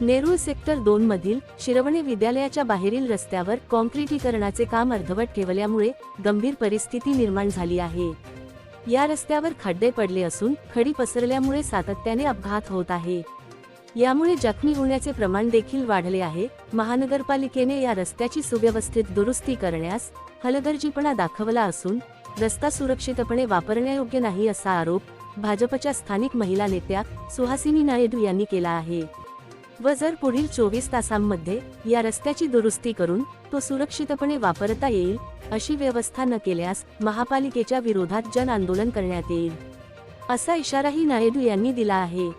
Nerul sector दोन मधील शिरवणे विद्यालयाच्या बाहेरील रस्त्यावर कॉन्क्रिटीकरणाचे काम अर्धवट ठेवल्यामुळे गंभीर परिस्थिती निर्माण झाली आहे. या रस्त्यावर खड्डे पडले असून खडी पसरल्यामुळे सातत्याने अपघात होत आहे. यामुळे जखमी होण्याचे प्रमाण देखील वाढले आहे. महानगरपालिकेने या रस्त्याची सुव्यवस्थित दुरुस्ती करण्यास हलगर्जीपणा दाखवला असून रस्ता सुरक्षितपणे वापरण्यायोग्य नाही असा आरोप भाजपच्या स्थानिक महिला नेत्या सुहासिनी नायडू यांनी केला आहे. व जर पुढील चोवीस तासांमध्ये या रस्त्याची दुरुस्ती करून तो सुरक्षितपणे वापरता येईल अशी व्यवस्था न केल्यास महापालिकेच्या विरोधात जन आंदोलन करण्यात येईल असा इशाराही नायडू यांनी दिला आहे.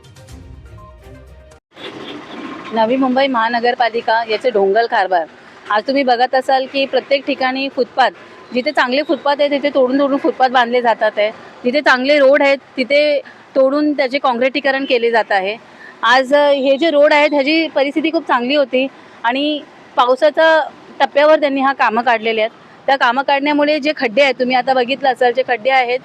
नवी मुंबई महानगरपालिका याचे ढोंगल कारभार. आज तुम्ही बघत असाल की प्रत्येक ठिकाणी फुटपाथ जिथे चांगले फुटपाथ आहे तिथे तोडून तोडून फुटपाथ बांधले जातात आहे. जिथे चांगले रोड आहेत तिथे तोडून त्याचे काँक्रिटीकरण केले जात आहे. आज हे जे रोड आहेत ह्याची परिस्थिती खूप चांगली होती आणि पावसाच्या टप्प्यावर त्यांनी हा कामं काढलेले आहेत. त्या कामं काढण्यामुळे जे खड्डे आहेत तुम्ही आता बघितलं असाल जे खड्डे आहेत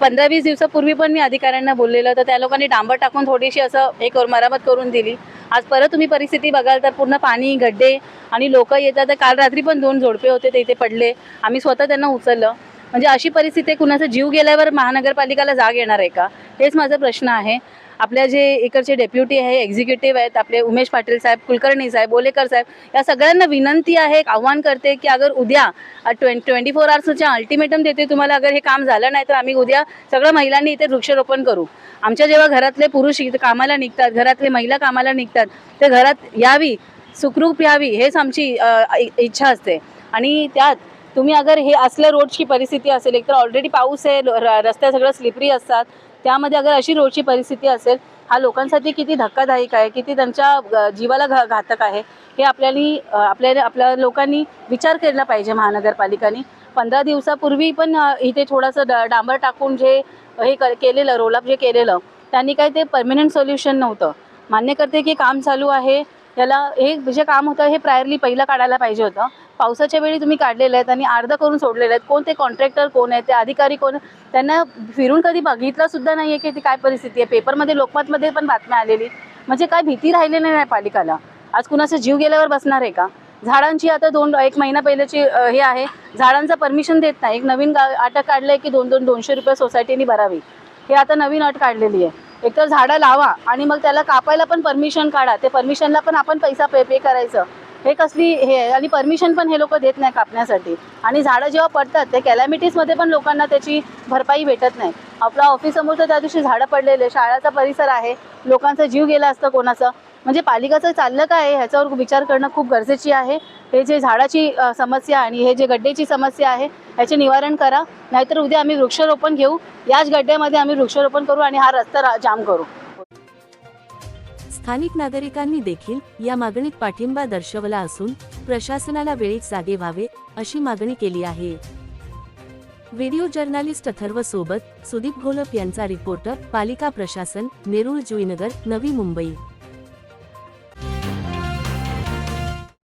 पंधरा वीस दिवसापूर्वी पण मी अधिकाऱ्यांना बोललेलं तर त्या लोकांनी डांबर टाकून थोडीशी असं हे करून मरामत करून दिली. आज परत तुम्ही परिस्थिती बघाल तर पूर्ण पाणी गड्डे आणि लोक येतात. तर काल रात्री पण दोन झोडपे होते ते इथे पडले. आम्ही स्वतः त्यांना उचललं. म्हणजे अशी परिस्थिती कुणाचा जीव गेल्यावर महानगरपालिकाला जाग येणार आहे का? हेच माझा प्रश्न आहे. आपल्या जे इकडचे डेप्युटी आहे एक्झिक्युटिव्ह आहेत आपले उमेश पाटील साहेब कुलकर्णी साहेब बोलेकर साहेब या सगळ्यांना विनंती आहे एक आव्हान करते की अगर उद्या ट्वें ट्वेंटी फोर आवर्सच्या अल्टिमेटम देते तुम्हाला अगर हे काम झालं नाही तर आम्ही उद्या सगळ्या महिलांनी इथे वृक्षारोपण करू. आमच्या जेव्हा घरातले पुरुष कामाला निघतात घरातले महिला कामाला निघतात ते घरात यावी सुखरूप यावी हेच आमची इ- इच्छा असते. आणि त्यात तुम्ही अगर हे असल्या रोडची परिस्थिती असेल एक तर ऑलरेडी पाऊस आहे रस्त्या र- सगळं स्लिपरी असतात. त्यामध्ये अगर अशी रोडची परिस्थिती असेल हा लोकांसाठी किती धक्कादायक आहे किती त्यांच्या जीवाला घा घातक आहे हे आपल्याला आपल्या आपल्या लोकांनी विचार केला पाहिजे महानगरपालिकाने. पंधरा दिवसापूर्वी पण इथे थोडंसं ड डांबर टाकून जे हे केलेलं रोलअप जे केलेलं त्यांनी काही ते परमनंट सोल्युशन नव्हतं. मान्य करते की काम चालू आहे याला हे जे काम होतं हे प्रायरली पहिलं काढायला पाहिजे होतं. पावसाच्या वेळी तुम्ही काढलेले आहेत आणि अर्ध करून सोडलेलं आहेत. कोण ते कॉन्ट्रॅक्टर कोण आहे ते अधिकारी कोण? त्यांना फिरून कधी बघितलं सुद्धा नाही आहे की ती काय परिस्थिती आहे. पेपरमध्ये लोकमतमध्ये पण बातम्या आलेली. म्हणजे काय भीती राहिलेली नाही पालिकाला. आज कुणाचा जीव गेल्यावर बसणार आहे का? झाडांची आता दोन एक महिना पहिल्याची हे आहे. झाडांचं परमिशन देत नाही. एक नवीन गा- अटक काढलं आहे की दोन दोन दोनशे रुपये सोसायटीने भरावी. हे आता नवीन अट काढलेली आहे. एकतर झाडं लावा आणि मग त्याला कापायला पण परमिशन काढा. ते परमिशनला पण आपण पैसा पे पे करायचं. हे कसली हे आणि परमिशन पण हे लोक देत नाही कापण्यासाठी. आणि झाडं जेव्हा पडतात ते कॅलॅमिटीजमध्ये पण लोकांना त्याची भरपाई भेटत नाही. आपला ऑफिससमोर तर त्या दिवशी झाडं पडलेले. शाळाचा परिसर आहे. लोकांचा जीव गेला असतं कोणाचं. म्हणजे पालिकाचं चाललं काय? ह्याच्यावर विचार करणं खूप गरजेची आहे. हे जे झाडाची समस्या आणि हे जे गड्डेची समस्या आहे ह्याचे निवारण करा. नाहीतर उद्या आम्ही वृक्षारोपण घेऊ. याच गड्ड्यामध्ये आम्ही वृक्षारोपण करू आणि हा रस्ता जाम करू. स्थानिक नागरिकांनी देखील या मागणीत पाठिंबा दर्शवला असून प्रशासनाला वेळीच जागे व्हावे अशी मागणी केली आहे. व्हिडिओ जर्नालिस्ट अथर्व सोबत सुदीप घोलप यांचा रिपोर्टर पालिका प्रशासन नेरूळ जुईनगर नवी मुंबई.